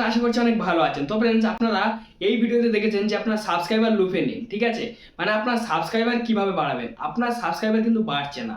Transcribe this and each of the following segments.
আছেন আশা করছি অনেক ভালো আছেন। তো ফ্রেন্ডস আপনারা এই ভিডিওতে দেখেছেন যে আপনার সাবস্ক্রাইবার লুপে নিন ঠিক আছে? মানে আপনার সাবস্ক্রাইবার কীভাবে বাড়াবেন? আপনার সাবস্ক্রাইবার কিন্তু বাড়ছে না।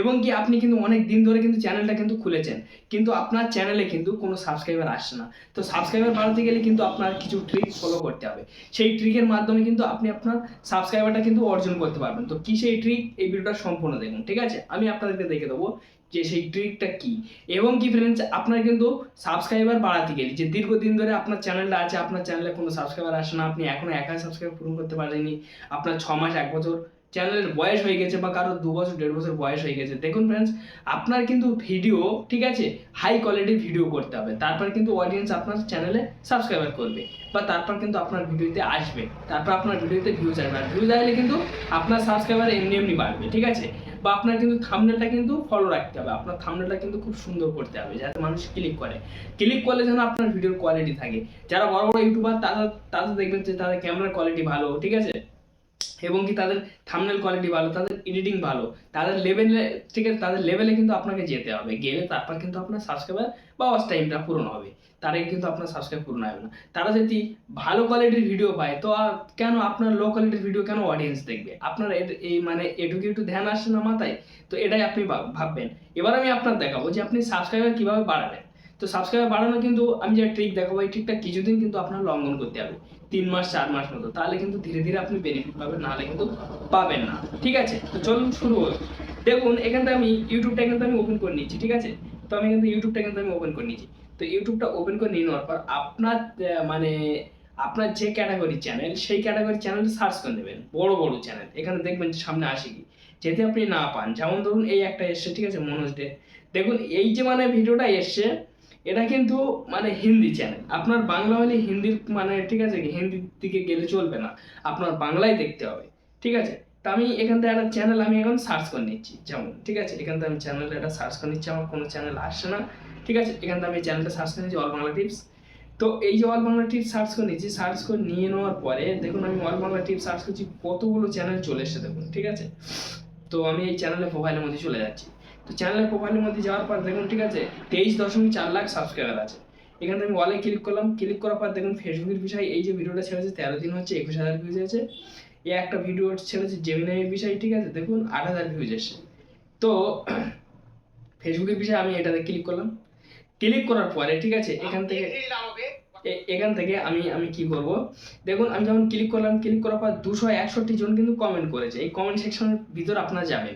এবং কি আপনি কিন্তু অনেক দিন ধরে কিন্তু চ্যানেলটা কিন্তু খুলেছেন, কিন্তু আপনার চ্যানেলে কিন্তু কোনো সাবস্ক্রাইবার আসছে না। তো সাবস্ক্রাইবার বাড়াতে গেলে কিন্তু আপনার কিছু ট্রিক ফলো করতে হবে। সেই ট্রিকের মাধ্যমে কিন্তু আপনি আপনার সাবস্ক্রাইবারটা কিন্তু অর্জন করতে পারবেন। তো কি সেই ট্রিক এই ভিডিওটা সম্পূর্ণ দেখুন, ঠিক আছে? আমি আপনাদেরকে দেখে দেবো যে সেই ট্রিকটা কি? এবং কি ফ্রেন্ডস আপনার কিন্তু সাবস্ক্রাইবার বাড়াতে গেলে, যে দীর্ঘদিন ধরে আপনার চ্যানেলটা আছে, আপনার চ্যানেলে কোনো সাবস্ক্রাইবার আসে না, আপনি এখনও একা সাবস্ক্রাইব পূরণ করতে পারেননি, আপনার ছ মাস, এক বছর চ্যানেলের বয়স হয়ে গেছে বা কারও দু বছর, দেড় বছর বয়স হয়ে গেছে, দেখুন ফ্রেন্ডস আপনার কিন্তু ভিডিও ঠিক আছে হাই কোয়ালিটির ভিডিও করতে হবে। তারপর কিন্তু অডিয়েন্স আপনার চ্যানেলে সাবস্ক্রাইবার করবে বা তারপর কিন্তু আপনার ভিডিওতে আসবে। তারপর আপনার ভিডিওতে ভিউজ আসবে। আর ভিউজ আসলে কিন্তু আপনার সাবস্ক্রাইবার এমনি এমনি বাড়বে, ঠিক আছে? বা আপনার কিন্তু থামনেলটা কিন্তু ফলো রাখতে হবে। আপনার থামনেলটা কিন্তু খুব সুন্দর করতে হবে, যাতে মানুষ ক্লিক করে। ক্লিক করলে যেন আপনার ভিডিওর কোয়ালিটি থাকে। যারা বড় বড় ইউটিউবার তারা তাদের দেখবেন যে তাদের ক্যামেরার কোয়ালিটি ভালো, ঠিক আছে? এবং কি তাদের থামনেল কোয়ালিটি ভালো, তাদের এডিটিং ভালো, তাদের লেভেলে ঠিক আছে, তাদের লেভেলে কিন্তু আপনাকে যেতে হবে। গেলে তারপর কিন্তু আপনার সাবস্ক্রাইবার বা ওয়াচ টাইমটা পূরণ হবে। তার আগে কিন্তু আপনার সাবস্ক্রাইব পূরণ হবে না। তারা যদি ভালো কোয়ালিটির ভিডিও পায়, তো কেন আপনার লো কোয়ালিটির ভিডিও কেন অডিয়েন্স দেখবে? আপনার এই মানে এটুকু একটু ধ্যান আসছে না মাথায়? তো এটাই আপনি ভাববেন। এবার আমি আপনার দেখাবো যে আপনি সাবস্ক্রাইবার কীভাবে বাড়াবেন তো সাবস্ক্রাইবার বাড়ানো কিন্তু আমি যে ট্রিক দেখাবো, এই ট্রিকটা কিছুদিন কিন্তু আপনার লঙ্ঘন করতে হবে। তিন মাস, চার মাস মতো। তাহলে কিন্তু ধীরে ধীরে আপনি বেনিফিট পাবেন, নাহলে কিন্তু পাবেন না। ঠিক আছে? তো চলুন শুরু হোক দেখুন এখান থেকে আমি ইউটিউবটা থেকে আমি ওপেন করে নিচ্ছি ঠিক আছে? তো আমি কিন্তু ইউটিউবটা থেকে আমি ওপেন করে নিচ্ছি তো ইউটিউবটা ওপেন করে নিয়ে নেওয়ার পর আপনার মানে আপনার যে ক্যাটাগরি চ্যানেল সেই ক্যাটাগরি চ্যানেল সার্চ করে নেবেন। বড় বড় চ্যানেল এখানে দেখবেন সামনে আসে কি? যদি আপনি না পান, যেমন ধরুন এই একটা এসছে, ঠিক আছে, মনোজ ডে দেখুন, এই যে মানে ভিডিওটা এসছে এটা কিন্তু মানে হিন্দি চ্যানেল আপনার বাংলা হলে হিন্দির মানে ঠিক আছে হিন্দির দিকে গেলে চলবে না। আপনার বাংলায় দেখতে হবে। ঠিক আছে? তা আমি এখান থেকে একটা চ্যানেল আমি এখন সার্চ করে নিচ্ছি, যেমন, ঠিক আছে? এখান থেকে আমি চ্যানেল একটা সার্চ করে নিচ্ছি, আমার কোনো চ্যানেল আসছে না। ঠিক আছে? এখান থেকে আমি চ্যানেলটা সার্চ করে নিচ্ছি অল বাংলা টিপস তো এই যে অল বাংলা টিপস সার্চ করে নিচ্ছি সার্চ করে নিয়ে নেওয়ার পরে দেখুন আমি অল বাংলা টিপস সার্চ করছি, কতগুলো চ্যানেল চলে এসেছে দেখুন, ঠিক আছে? তো আমি এই চ্যানেলে প্রোফাইলের মধ্যে চলে যাচ্ছি। তো চ্যানেলের প্রোফাইলের মধ্যে যাওয়ার পর দেখুন ঠিক আছে? তেইশ দশমিক চার লাখ সাবস্ক্রাইবার আছে। এখান আমি ওয়ালে ক্লিক করলাম। ক্লিক করার পর দেখুন ফেসবুকের বিষয় এই যে ভিডিওটা ছেড়েছে তেরো দিন হচ্ছে একুশ হাজার ভিউজ আছে। এই একটা ভিডিও ছেড়েছে জেমিনাইয়ের বিষয় ঠিক আছে? দেখুন আট হাজার ভিউজ এসছে। তো ফেসবুকের বিষয়ে আমি এটাতে ক্লিক করলাম। ক্লিক করার পরে ঠিক আছে এখান থেকে এ- এখান থেকে আমি আমি কি করব? দেখুন আমি যখন ক্লিক করলাম ক্লিক করার পর দুশো একষট্টি জন কিন্তু কমেন্ট করেছে। এই কমেন্ট সেকশনের ভিতর আপনারা যাবেন।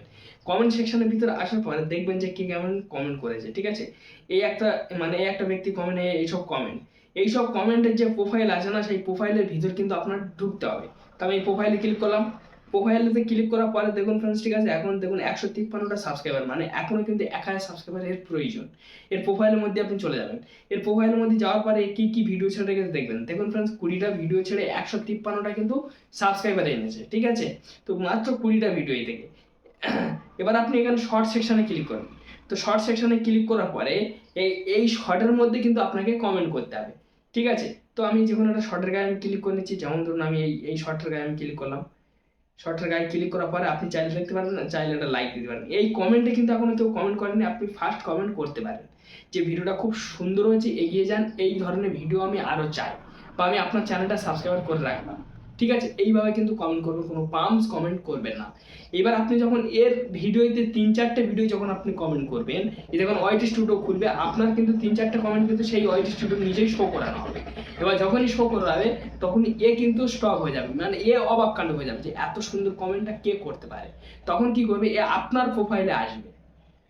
কমেন্ট সেকশনের ভিতরে আসার পরে দেখবেন যে কে কেমন কমেন্ট করেছে, ঠিক আছে? এই একটা মানে এই একটা ব্যক্তি কমেন্ট এইসব কমেন্ট এইসব কমেন্টের যে প্রোফাইল আছে না, সেই প্রোফাইলের ভিতর কিন্তু আপনার ঢুকতে হবে। তো আমি প্রোফাইলে ক্লিক করলাম। প্রোফাইলেতে ক্লিক করার পরে দেখুন ফ্রেন্ডস ঠিক আছে? এখন দেখুন একশো তিপ্পান্নটা সাবস্ক্রাইবার মানে এখনও কিন্তু এক হাজার সাবস্ক্রাইবার এর প্রয়োজন। এর প্রোফাইলের মধ্যে আপনি চলে যাবেন। এর প্রোফাইলের মধ্যে যাওয়ার পরে কি কি ভিডিও ছেড়ে গেছে দেখবেন? দেখুন ফ্রেন্ডস কুড়িটা ভিডিও ছেড়ে একশো তিপ্পান্নটা কিন্তু সাবস্ক্রাইবার এনেছে, ঠিক আছে? তো মাত্র কুড়িটা ভিডিও এই থেকে এবার আপনি এখানে শর্ট সেকশনে ক্লিক করেন। তো শর্ট সেকশনে ক্লিক করার পরে এই এই শর্টের মধ্যে কিন্তু আপনাকে কমেন্ট করতে হবে। ঠিক আছে? তো আমি যখন একটা শর্টের গায়ে আমি ক্লিক করে নিচ্ছি, যেমন ধরুন আমি এই এই শর্টের গায়ে আমি ক্লিক করলাম। শর্টের গায়ে ক্লিক করার পরে আপনি চাইলে দেখতে পারেন না, চাইলে একটা লাইক দিতে পারেন এই কমেন্টে কিন্তু এখনও কেউ কমেন্ট করেনি, আপনি ফার্স্ট কমেন্ট করতে পারেন। যে ভিডিওটা খুব সুন্দর হয়েছে, এগিয়ে যান, এই ধরনের ভিডিও আমি আরও চাই। বা আমি আপনার চ্যানেলটা সাবস্ক্রাইব করে রাখলাম। ঠিক আছে? এইভাবে কিন্তু কমেন্ট করবেন, কোনো পাম্পস কমেন্ট করবেন না। এবার আপনি যখন এর ভিডিওতে তিন চারটে ভিডিও যখন আপনি কমেন্ট করবেন, এই যখন ওয়াইটি স্টুডিও খুলবে, আপনার কিন্তু তিন চারটে কমেন্ট কিন্তু সেই ওয়াইটি স্টুডিও নিজেই শো করানো হবে। এবার যখনই শো করাবে তখন এ কিন্তু স্টপ হয়ে যাবে। মানে এ অবাক কাণ্ড হয়ে যাবে যে এত সুন্দর কমেন্টটা কে করতে পারে? তখন কি করবে? এ আপনার প্রোফাইলে আসবে।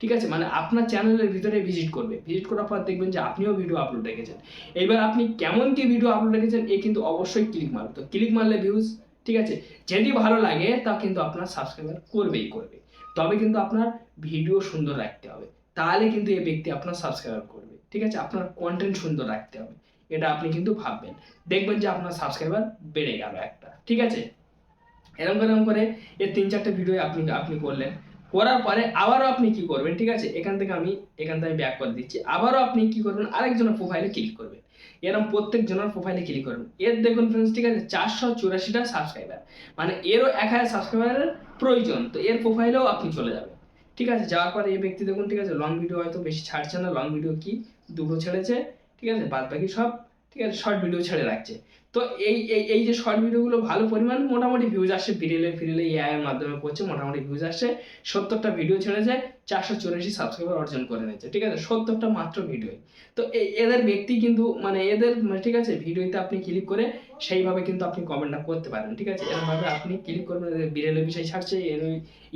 ঠিক আছে? মানে আপনার চ্যানেলের ভিতরে ভিজিট করবে। ভিজিট করার পর দেখবেন যে আপনিও ভিডিও আপলোড রেখেছেন। এবার আপনি কেমন কি ভিডিও আপলোড রেখেছেন, এ কিন্তু অবশ্যই ক্লিক মারবে। তো ক্লিক মারলে ভিউজ ঠিক আছে? যদি ভালো লাগে, তা কিন্তু আপনার সাবস্ক্রাইবার করবেই করবে। তবে কিন্তু আপনার ভিডিও সুন্দর রাখতে হবে। তাহলে কিন্তু এই ব্যক্তি আপনার সাবস্ক্রাইবার করবে। ঠিক আছে? আপনার কন্টেন্ট সুন্দর রাখতে হবে। এটা আপনি কিন্তু ভাববেন। দেখবেন যে আপনার সাবস্ক্রাইবার বেড়ে গেল একটা। ঠিক আছে? এরকম এরকম করে এর তিন চারটে ভিডিও আপনি আপনি করলেন। করার পরে আবারও আপনি কি করবেন, ঠিক আছে? এখান থেকে আমি, এখান থেকে আমি ব্যাক করে দিচ্ছি। আবারও আপনি কি করবেন, আরেকজনের প্রোফাইলে ক্লিক করবেন। এরকম প্রত্যেক জনের প্রোফাইলে ক্লিক করবেন। এর দেখুন ফ্রেন্ডস ঠিক আছে, চারশো চুরাশিটা সাবস্ক্রাইবার মানে এরও এক হাজার সাবস্ক্রাইবারের প্রয়োজন। তো এর প্রোফাইলেও আপনি চলে যাবেন। ঠিক আছে, যাওয়ার পরে এই ব্যক্তি দেখুন, ঠিক আছে লং ভিডিও হয়তো বেশি ছাড়ছে না। লং ভিডিও কি? দুটো ছেড়েছে। ঠিক আছে বাদ বাকি সব ঠিক আছে শর্ট ভিডিও ছেড়ে রাখছে। তো এই এই এই যে শর্ট ভিডিওগুলো ভালো পরিমাণ মোটামুটি ভিউজ আসছে ফিরেলে এআই এর মাধ্যমে করছে, মোটামুটি ভিউজ আসছে সত্তরটা ভিডিও ছেড়েছে চারশো চুরাশি সাবস্ক্রাইবার অর্জন করে নিয়েছে ঠিক আছে? সত্তরটা মাত্র ভিডিও তো এদের ব্যক্তি কিন্তু মানে এদের মানে ঠিক আছে ভিডিওতে আপনি ক্লিক করে সেইভাবে কিন্তু আপনি কমেন্টটা করতে পারেন, ঠিক আছে? এরকমভাবে আপনি ক্লিক করবেন বিরেলের বিষয় ছাড়ছে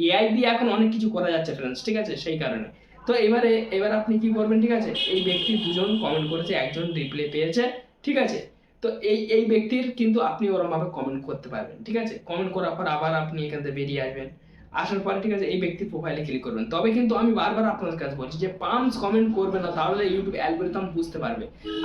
এআই দিয়ে এখন অনেক কিছু করা যাচ্ছে ফ্রেন্ডস ঠিক আছে? সেই কারণে। তো এবারে, এবার আপনি কি করবেন, ঠিক আছে? এই ব্যক্তি দুজন কমেন্ট করেছে, একজন রিপ্লাই পেয়েছে ঠিক আছে? তো এই এই ব্যক্তির কিন্তু আপনি ওরমভাবে কমেন্ট করতে পারবেন, ঠিক আছে? কমেন্ট করার পর আবার আপনি এখান থেকে বেরিয়ে আসবেন। আসার পর ঠিক আছে, এই ব্যক্তির প্রোফাইলে ক্লিক করবেন। তবে কিন্তু আমি বারবার আপনার কাছে বলছি যে পাম্পস কমেন্ট করবে না, তাহলে ইউটিউব অ্যালগোরিদম বুঝতে পারবে।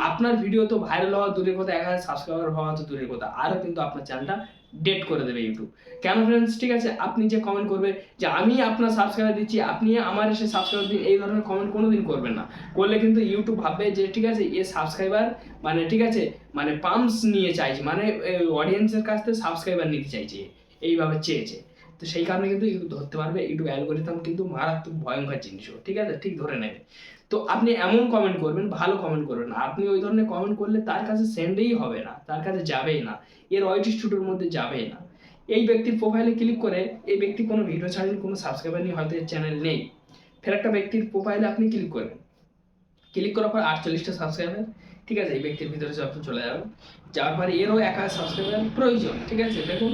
আপনার ভিডিও তো ভাইরাল হওয়া দূরের কথা, এক হাজার সাবস্ক্রাইবার হওয়া তো দূরের কথা। আরও কিন্তু আপনার চ্যানেলটা ডেট করে দেবে ইউটিউব কেন ফ্রেন্ডস ঠিক আছে? আপনি যে কমেন্ট করবে যে, আমি আপনার সাবস্ক্রাইব দিচ্ছি, আপনি আমার এসে সাবস্ক্রাইব দিন, এই ধরনের কমেন্ট কোনো দিন করবেন না। করলে কিন্তু ইউটিউব ভাববে যে, ঠিক আছে, এ সাবস্ক্রাইবার মানে ঠিক আছে মানে পাম্পস নিয়ে চাইছে মানে অডিয়েন্সের কাছ থেকে সাবস্ক্রাইবার নিতে চাইছে, এইভাবে চেয়েছে। তো সেই কারণে কিন্তু ইউটিউব ধরতে পারবে ইউটিউব অ্যালগোরিদম কিন্তু মারাত্মক ভয়ঙ্কর জিনিসও ঠিক আছে? ঠিক ধরে নেবে। তো আপনি এমন কমেন্ট করবেন, ভালো কমেন্ট করবেন আপনি ওই ধরনের কমেন্ট করলে তার কাছে সেন্ডেই হবে না, তার কাছে যাবেই না। এর ওয়াইটি স্টুডিওর মধ্যে যাবেই না। এই ব্যক্তির প্রোফাইলে ক্লিক করে এই ব্যক্তি কোনো ভিডিও ছাড়েন, কোনো সাবস্ক্রাইবার নেই, হয়তো এর চ্যানেল নেই। ফের একটা ব্যক্তির প্রোফাইলে আপনি ক্লিক করবেন ক্লিক করার পর আটচল্লিশটা সাবস্ক্রাইবার ঠিক আছে, এই ব্যক্তির ভিতরে আপনি চলে যাবেন যাওয়ার পরে এরও একা সাবস্ক্রাইবার প্রয়োজন, ঠিক আছে? দেখুন,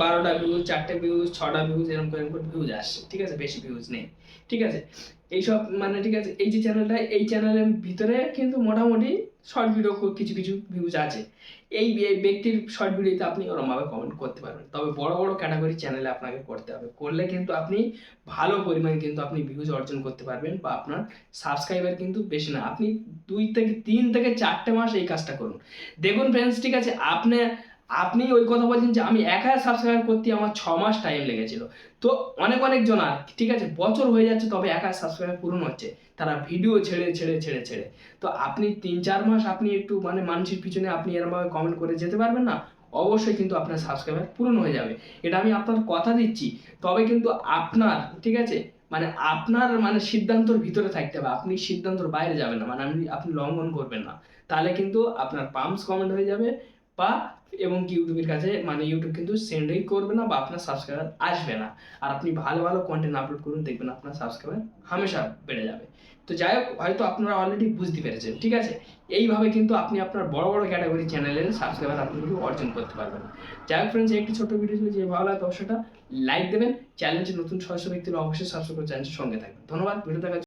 বারোটা ভিউজ চারটে ভিউজ ছটা ভিউজ এরকম করে ভিউজ আসছে, ঠিক আছে? বেশি ভিউজ নেই, ঠিক আছে? এইসব মানে ঠিক আছে? এই যে চ্যানেলটা এই চ্যানেলের ভিতরে কিন্তু মোটামুটি শর্ট ভিডিও কিছু কিছু ভিউজ আছে। এই ব্যক্তির শর্ট ভিডিওতে আপনি ওরমভাবে কমেন্ট করতে পারবেন। তবে বড় বড় ক্যাটাগরি চ্যানেলে আপনাকে করতে হবে। করলে কিন্তু আপনি ভালো পরিমাণে কিন্তু আপনি ভিউজ অর্জন করতে পারবেন বা আপনার সাবস্ক্রাইবার কিন্তু বেশি না। আপনি দুই থেকে তিন থেকে চারটে মাস এই কাজটা করুন। দেখুন ফ্রেন্ডস ঠিক আছে, আপনি আপনি ওই কথা বলছেন যে আমি এক হাজার সাবস্ক্রাইব করতে আমার ছ মাস টাইম লেগেছিল। তো অনেক অনেক জনার ঠিক আছে, বছর হয়ে যাচ্ছে তবে এক হাজার সাবস্ক্রাইব পূরণ হচ্ছে। তারা ভিডিও ছেড়ে ছেড়ে ছেড়ে ছেড়ে। তো আপনি তিন, চার মাস আপনি একটু মানে মানুষের পিছনে আপনি এরমভাবে কমেন্ট করে যেতে পারবেন না, অবশ্যই কিন্তু আপনার সাবস্ক্রাইবার পূরণ হয়ে যাবে। এটা আমি আপনার কথা দিচ্ছি। তবে কিন্তু আপনার, ঠিক আছে মানে আপনার মানে সিদ্ধান্তর ভিতরে থাকতে হবে। আপনি সিদ্ধান্তর বাইরে যাবেন না মানে আপনি আপনি লঙ্ঘন করবেন না। তাহলে কিন্তু আপনার পাম্পস কমেন্ট হয়ে যাবে। বা এবং ইউটিউবের কাছে মানে ইউটিউব কিন্তু সেন্ডই করবে না বা আপনার সাবস্ক্রাইবার আসবে না। আর আপনি ভালো ভালো কন্টেন্ট আপলোড করুন, দেখবেন আপনার সাবস্ক্রাইবার হামেশা বেড়ে যাবে। তো যাই হোক, হয়তো আপনারা অলরেডি বুঝতে পেরেছেন, ঠিক আছে? এইভাবে কিন্তু আপনি আপনার বড় বড় ক্যাটাগরি চ্যানেলের সাবস্ক্রাইবার আপনি কিন্তু অর্জন করতে পারবেন। যাই হোক ফ্রেন্ডস একটি ছোট ভিডিও ছিল যে ভালো লাগে অবশ্যই লাইক দেবেন। চ্যানেলটি নতুন সদস্য ব্যক্তিরা অবশ্যই সাবস্ক্রাইব করে সঙ্গে থাকবেন। ধন্যবাদ ভিডিও দেখার।